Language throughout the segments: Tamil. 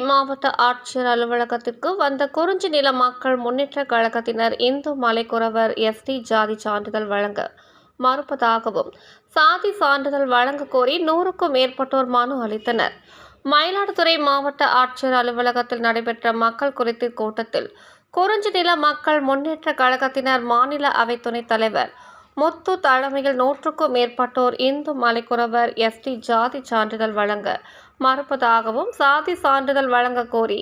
மாவட்ட ஆட்சியர் அலுவலகத்திற்கு வந்த குறிஞ்சி நில மக்கள் முன்னேற்ற கழகத்தினர் இந்து மலைக்குறவர் எஸ்டி ஜாதி சான்றிதழ் வழங்க மறுப்பதாகவும் சாதி சான்றிதழ் வழங்க கோரி நூறுக்கும் மேற்பட்டோர் மனு அளித்தனர். மயிலாடுதுறை மாவட்ட ஆட்சியர் அலுவலகத்தில் நடைபெற்ற மக்கள் குறித்த கூட்டத்தில் குறிஞ்சி நில மக்கள் முன்னேற்ற கழகத்தினர் மாநில அவை துணைத் தலைவர் முத்து தலைமையில் நூற்றுக்கும் மேற்பட்டோர் இந்து மலைக்குறவர் எஸ்டி ஜாதி சான்றிதழ் வழங்க மறுப்பதாகவும் சாதி சான்றிதழ் வழங்க கோரி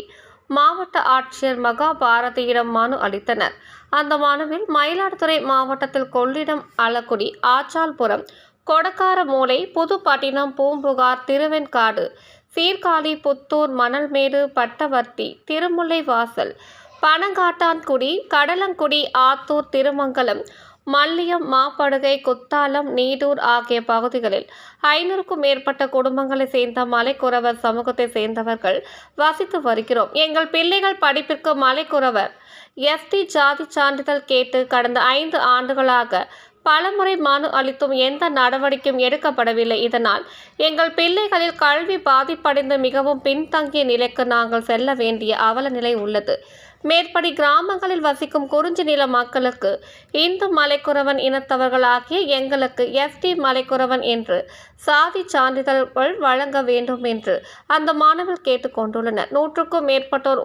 மாவட்ட ஆட்சியர் மகாபாரதியிடம் மனு அளித்தனர். அந்த மனுவில் மயிலாடுதுறை மாவட்டத்தில் கொள்ளிடம் அலக்குடி ஆச்சால்புரம் கொடக்காரமூலை புதுப்பட்டினம் பூம்புகார் திருவெண்காடு சீர்காழி புத்தூர் மணல்மேடு பட்டவர்த்தி திருமுல்லைவாசல் பனங்காட்டான்குடி கடலங்குடி ஆத்தூர் திருமங்கலம் மல்லியம் மாப்படுகை குத்தாலம் நீடூர் ஆகிய பகுதிகளில் ஐநூறுக்கும் மேற்பட்ட குடும்பங்களை சேர்ந்த மலைக்குறவர் சமூகத்தை சேர்ந்தவர்கள் வசித்து வருகிறோம். எங்கள் பிள்ளைகள் படிப்பிற்கு மலைக்குறவர். எஸ்டி ஜாதி சான்றிதழ் கேட்டு கடந்த ஐந்து ஆண்டுகளாக பலமுறை மனு அளித்தும் எந்த நடவடிக்கையும் எடுக்கப்படவில்லை. இதனால் எங்கள் பிள்ளைகளில் கல்வி பாதிப்படைந்து மிகவும் பின்தங்கிய நிலைக்கு நாங்கள் செல்ல வேண்டிய அவல நிலை உள்ளது. மேற்படி கிராமங்களில் வசிக்கும் குறிஞ்சி நில மக்களுக்கு இந்து மலைக்குறவன் இனத்தவர்கள் ஆகிய எங்களுக்கு எஸ்டி மலைக்குறவன் என்று சாதி சான்றிதழ்கள் வழங்க வேண்டும் என்று அந்த மாணவர்கள் கேட்டுக்கொண்டுள்ளனர் நூற்றுக்கும் மேற்பட்டோர்